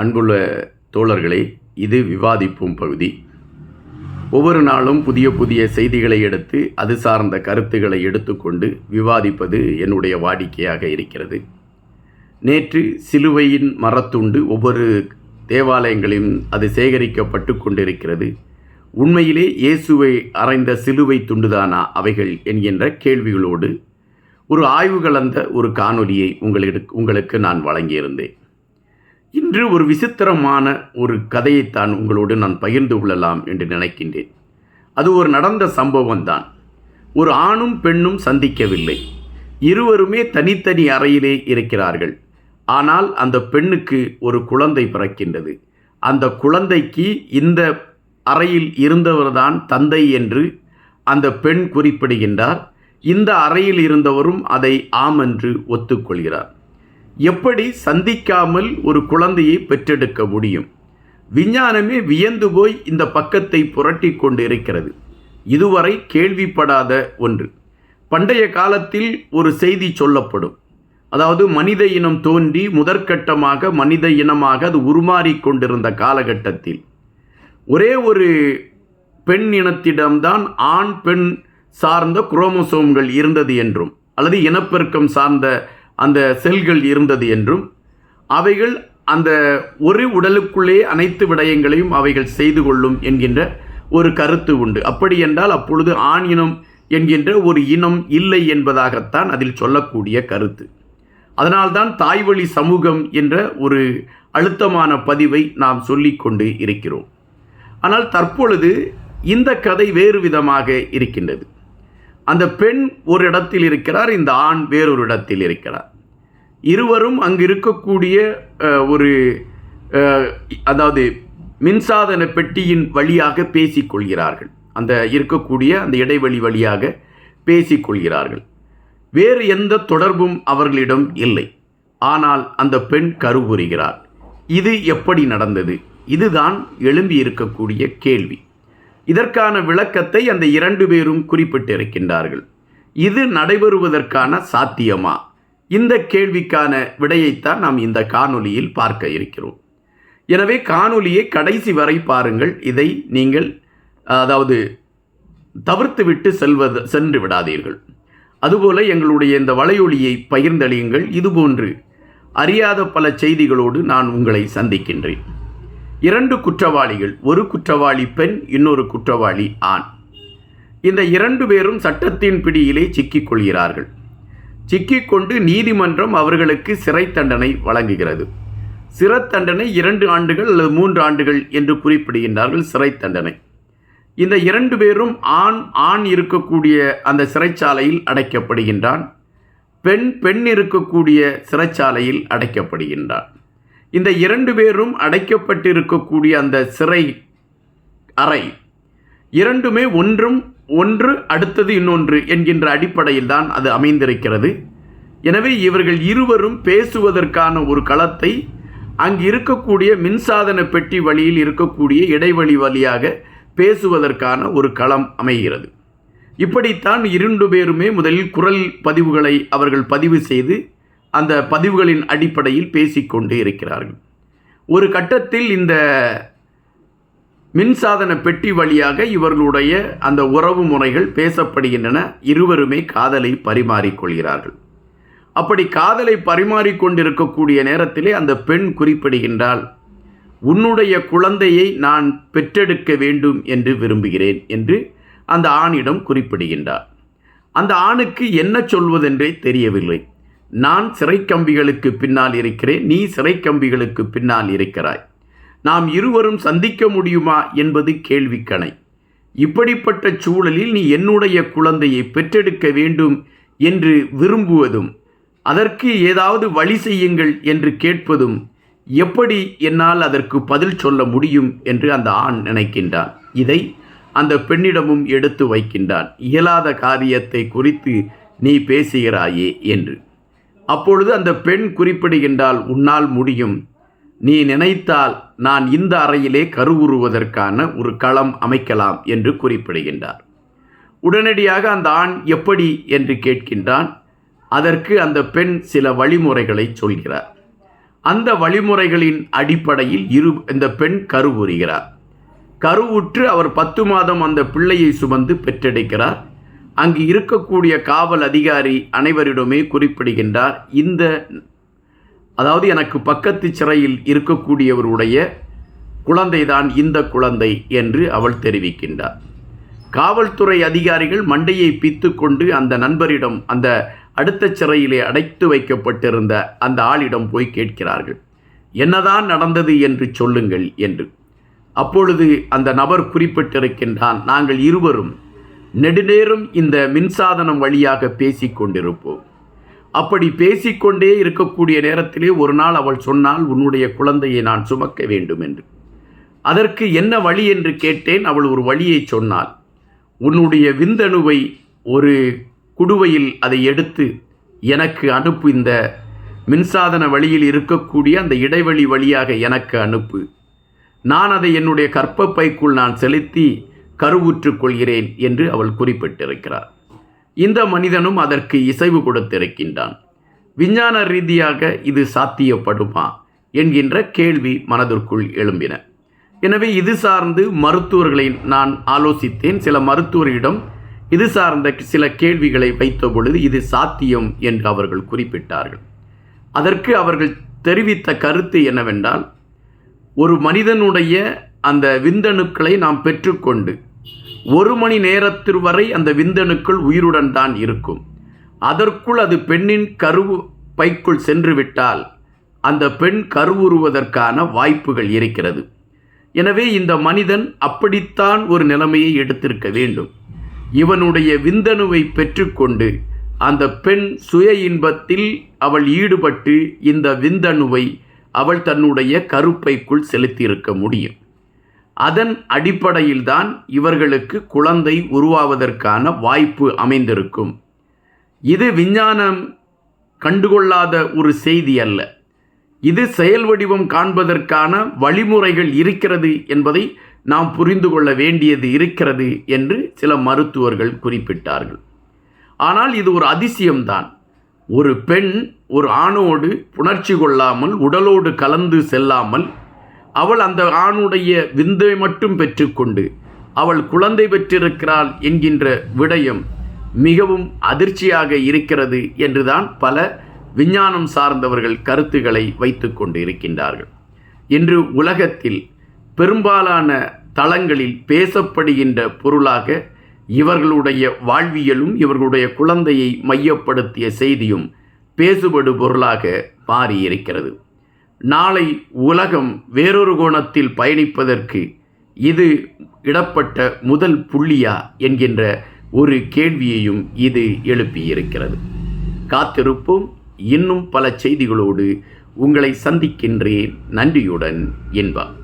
அன்புள்ள தோழர்களே இது விவாதிப்போம் பகுதி. ஒவ்வொரு நாளும் புதிய புதிய செய்திகளை எடுத்து அது சார்ந்த கருத்துக்களை எடுத்துக்கொண்டு விவாதிப்பது என்னுடைய வாடிக்கையாக இருக்கிறது. நேற்று சிலுவையின் மரத்துண்டு ஒவ்வொரு தேவாலயங்களிலும் அது சேகரிக்கப்பட்டு கொண்டிருக்கிறது. உண்மையிலே இயேசுவை அறைந்த சிலுவை துண்டுதானா அவைகள் என்கின்ற கேள்விகளோடு ஒரு ஆய்வு கலந்த ஒரு காணொலியை உங்களுக்கு உங்களுக்கு நான் வழங்கியிருந்தேன். இன்று ஒரு விசித்திரமான ஒரு கதையைத்தான் உங்களோடு நான் பகிர்ந்து கொள்ளலாம் என்று நினைக்கின்றேன். அது ஒரு நடந்த சம்பவம் தான் ஒரு ஆணும் பெண்ணும் சந்திக்கவில்லை. இருவருமே தனித்தனி அறையிலே இருக்கிறார்கள். ஆனால் அந்த பெண்ணுக்கு ஒரு குழந்தை பிறக்கின்றது. அந்த குழந்தைக்கு இந்த அறையில் இருந்தவர்தான் தந்தை என்று அந்த பெண் குறிப்பிடுகின்றார். இந்த அறையில் இருந்தவரும் அதை ஆம் என்று ஒத்துக்கொள்கிறார். எப்படி சந்திக்காமல் ஒரு குழந்தையை பெற்றெடுக்க முடியும்? விஞ்ஞானமே வியந்து போய் இந்த பக்கத்தை புரட்டி கொண்டு இருக்கிறது இதுவரை கேள்விப்படாத ஒன்று. பண்டைய காலத்தில் ஒரு செய்தி சொல்லப்படும். அதாவது மனித இனம் தோன்றி முதற்கட்டமாக மனித இனமாக அது உருமாறி கொண்டிருந்த காலகட்டத்தில். ஒரே ஒரு பெண் இனத்திடம்தான் ஆண் பெண் சார்ந்த குரோமோசோம்கள் இருந்தது என்றும் அல்லது இனப்பெருக்கம் சார்ந்த அந்த செல்கள் இருந்தது என்றும் அவைகள் அந்த ஒரு உடலுக்குள்ளே அனைத்து விடயங்களையும் அவைகள் செய்து கொள்ளும் என்கின்ற ஒரு கருத்து உண்டு. அப்படி என்றால் அப்பொழுது ஆண் இனம் என்கின்ற ஒரு இனம் இல்லை என்பதாகத்தான் அதில் சொல்லக்கூடிய கருத்து. அதனால்தான் தாய்வழி சமூகம் என்ற ஒரு அழுத்தமான பதிவை நாம் சொல்லிக்கொண்டு இருக்கிறோம். ஆனால் தற்பொழுது இந்த கதை வேறு விதமாக இருக்கின்றது. அந்த பெண் ஒரு இடத்தில் இருக்கிறார் இந்த ஆண் வேறொரு இடத்தில் இருக்கிறார். இருவரும் அங்கு இருக்கக்கூடிய ஒரு அதாவது மின்சாதன பெட்டியின் வழியாக பேசிக்கொள்கிறார்கள். அந்த இருக்கக்கூடிய அந்த இடைவெளி வழியாக பேசிக்கொள்கிறார்கள். வேறு எந்த தொடர்பும் அவர்களிடம் இல்லை. ஆனால் அந்த பெண் கருவுறுகிறார். இது எப்படி நடந்தது? இதுதான் எழும்பி இருக்கக்கூடிய கேள்வி. இதற்கான விளக்கத்தை அந்த இரண்டு பேரும் குறிப்பிட்டிருக்கின்றார்கள். இது நடைபெறுவதற்கான சாத்தியமா? இந்த கேள்விக்கான விடையைத்தான் நாம் இந்த காணொலியில் பார்க்க இருக்கிறோம். எனவே காணொலியை கடைசி வரை பாருங்கள். இதை நீங்கள் அதாவது தவிர்த்துவிட்டு செல்வது சென்று விடாதீர்கள். அதுபோல எங்களுடைய இந்த வலையொலியை பகிர்ந்தளியுங்கள். இதுபோன்று அறியாத பல செய்திகளோடு நான் உங்களை சந்திக்கின்றேன். இரண்டு குற்றவாளிகள் ஒரு குற்றவாளி பெண் இன்னொரு குற்றவாளி ஆண். இந்த இரண்டு பேரும் சட்டத்தின் பிடியிலே சிக்கிக் கொள்கிறார்கள். சிக்கிக்கொண்டு நீதிமன்றம் அவர்களுக்கு சிறை தண்டனை வழங்குகிறது. சிறை தண்டனை இரண்டு ஆண்டுகள் அல்லது மூன்று ஆண்டுகள் என்று குறிப்பிடுகின்றார்கள் சிறை தண்டனை. இந்த இரண்டு பேரும் ஆண் ஆண் இருக்கக்கூடிய அந்த சிறைச்சாலையில் அடைக்கப்படுகின்றான். பெண் பெண் இருக்கக்கூடிய சிறைச்சாலையில் அடைக்கப்படுகின்றான். இந்த இரண்டு பேரும் அடைக்கப்பட்டிருக்கக்கூடிய அந்த சிறை அறை இரண்டுமே ஒன்றும் ஒன்று அடுத்தது இன்னொன்று என்கின்ற அடிப்படையில் தான் அது அமைந்திருக்கிறது. எனவே இவர்கள் இருவரும் பேசுவதற்கான ஒரு களத்தை அங்கு இருக்கக்கூடிய மின்சாதன பெட்டி வழியில் இருக்கக்கூடிய இடைவெளி வழியாக பேசுவதற்கான ஒரு களம் அமைகிறது. இப்படித்தான் இரண்டு பேருமே முதலில் குரல் பதிவுகளை அவர்கள் பதிவு செய்து அந்த பதிவுகளின் அடிப்படையில் பேசிக்கொண்டு இருக்கிறார்கள். ஒரு கட்டத்தில் இந்த மின்சாதன பெட்டி வழியாக இவர்களுடைய அந்த உறவு முறைகள் பேசப்படுகின்றன. இருவருமே காதலை பரிமாறிக்கொள்கிறார்கள். அப்படி காதலை பரிமாறிக்கொண்டிருக்கக்கூடிய நேரத்திலே அந்த பெண் குறிப்பிடுகின்றால் உன்னுடைய குழந்தையை நான் பெற்றெடுக்க வேண்டும் என்று விரும்புகிறேன் என்று அந்த ஆணிடம் குறிப்பிடுகின்றார். அந்த ஆணுக்கு என்ன சொல்வதென்றே தெரியவில்லை. நான் சிறைக்கம்பிகளுக்கு பின்னால் இருக்கிறேன் நீ சிறைக்கம்பிகளுக்கு பின்னால் இருக்கிறாய். நாம் இருவரும் சந்திக்க முடியுமா என்பது கேள்விக்கணை. இப்படிப்பட்ட சூழலில் நீ என்னுடைய குழந்தையை பெற்றெடுக்க வேண்டும் என்று விரும்புவதும் அதற்கு ஏதாவது வழி செய்யுங்கள் என்று கேட்பதும் எப்படி என்னால் அதற்கு பதில் சொல்ல முடியும் என்று அந்த ஆண் நினைக்கின்றான். இதை அந்த பெண்ணிடமும் எடுத்து வைக்கின்றான். இயலாத காரியத்தை குறித்து நீ பேசுகிறாயே என்று. அப்பொழுது அந்த பெண் குறிப்பிடுகின்றால் உன்னால் முடியும். நீ நினைத்தால் நான் இந்த அறையிலே கருவுறுவதற்கான ஒரு களம் அமைக்கலாம் என்று குறிப்பிடுகின்றார். உடனடியாக அந்த ஆண் எப்படி? என்று கேட்கின்றான். அதற்கு அந்த பெண் சில வழிமுறைகளை சொல்கிறார். அந்த வழிமுறைகளின் அடிப்படையில் இரு இந்த பெண் கருவுறுகிறார். கருவுற்று அவர் பத்து மாதம் அந்த பிள்ளையை சுமந்து பெற்றெடுக்கிறார். அங்கு இருக்கக்கூடிய காவல் அதிகாரி அனைவரிடமே குறிப்பிடுகின்றார். இந்த அதாவது எனக்கு பக்கத்து சிறையில் இருக்கக்கூடியவருடைய குழந்தைதான் இந்த குழந்தை என்று அவள் தெரிவிக்கின்றார். காவல்துறை அதிகாரிகள் மண்டையை பித்து கொண்டு அந்த நண்பரிடம் அந்த அடுத்த சிறையிலே அடைத்து வைக்கப்பட்டிருந்த அந்த ஆளிடம் போய் கேட்கிறார்கள். என்னதான் நடந்தது என்று சொல்லுங்கள் என்று. அப்பொழுது அந்த நபர் குறிப்பிட்டிருக்கின்றான் நாங்கள் இருவரும் நெடுநேரம் இந்த மின்சாதனம் வழியாக பேசி கொண்டிருப்போம். அப்படி பேசிக்கொண்டே இருக்கக்கூடிய நேரத்திலே ஒரு நாள் அவள் சொன்னால் உன்னுடைய குழந்தையை நான் சுமக்க வேண்டும் என்று. அதற்கு என்ன வழி என்று கேட்டேன் அவள் ஒரு வழியை சொன்னாள். உன்னுடைய விந்தணுவை ஒரு குடுவையில் அதை எடுத்து எனக்கு அனுப்பு. இந்த மின்சாதன வழியில் இருக்கக்கூடிய அந்த இடைவெளி வழியாக எனக்கு அனுப்பு. நான் அதை என்னுடைய கற்பப்பைக்குள் நான் செலுத்தி கருவுற்றுக் கொள்கிறேன் என்று அவள் குறிப்பிட்டிருக்கிறார். இந்த மனிதனும் அதற்கு இசைவு கொடுத்திருக்கின்றான். விஞ்ஞான ரீதியாக இது சாத்தியப்படுமா என்கின்ற கேள்வி மனதிற்குள் எழும்பின. எனவே இது சார்ந்து மருத்துவர்களை நான் ஆலோசித்தேன். சில மருத்துவரிடம் இது சார்ந்த சில கேள்விகளை வைத்த பொழுது இது சாத்தியம் என்று அவர்கள் குறிப்பிட்டார்கள். அதற்கு அவர்கள் தெரிவித்த கருத்து என்னவென்றால் ஒரு மனிதனுடைய அந்த விந்தணுக்களை நாம் பெற்றுக்கொண்டு ஒரு மணி நேரத்திற்கு வரை அந்த விந்தணுக்கள் உயிருடன் தான் இருக்கும். அதற்குள் அது பெண்ணின் கருவு பைக்குள் சென்று விட்டால் அந்த பெண் கருவுறுவதற்கான வாய்ப்புகள் இருக்கிறது. எனவே இந்த மனிதன் அப்படித்தான் ஒரு நிலைமையை எடுத்திருக்க வேண்டும். இவனுடைய விந்தணுவை பெற்றுக்கொண்டு அந்த பெண் சுய இன்பத்தில் அவள் ஈடுபட்டு இந்த விந்தணுவை அவள் தன்னுடைய கருப்பைக்குள் செலுத்தியிருக்க முடியும். அதன் அடிப்படையில்தான் இவர்களுக்கு குழந்தை உருவாவதற்கான வாய்ப்பு அமைந்திருக்கும். இது விஞ்ஞானம் கண்டுகொள்ளாத ஒரு செய்தி அல்ல. இது செயல் வடிவம் காண்பதற்கான வழிமுறைகள் இருக்கிறது என்பதை நாம் புரிந்து கொள்ள வேண்டியது இருக்கிறது என்று சில மருத்துவர்கள் குறிப்பிட்டார்கள். ஆனால் இது ஒரு அதிசயம்தான். ஒரு பெண் ஒரு ஆணோடு புணர்ச்சி கொள்ளாமல் உடலோடு கலந்து செல்லாமல் அவள் அந்த ஆணுடைய விந்தை மட்டும் பெற்றுக்கொண்டு அவள் குழந்தை பெற்றிருக்கிறாள் என்கின்ற விடயம் மிகவும் அதிர்ச்சியாக இருக்கிறது என்றுதான் பல விஞ்ஞானம் சார்ந்தவர்கள் கருத்துக்களை வைத்து கொண்டு இருக்கின்றார்கள் இன்று உலகத்தில் பெரும்பாலான தளங்களில் பேசப்படுகின்ற பொருளாக இவர்களுடைய வாழ்வியலும் இவர்களுடைய குழந்தையை மையப்படுத்திய செய்தியும் பேசுபடு பொருளாக மாறியிருக்கிறது. நாளை உலகம் வேறொரு கோணத்தில் பயணிப்பதற்கு இது இடப்பட்ட முதல் புள்ளியா என்கின்ற ஒரு கேள்வியையும் இது எழுப்பியிருக்கிறது. காத்திருப்போம். இன்னும் பல செய்திகளோடு உங்களை சந்திக்கின்றேன். நன்றியுடன் என்பார்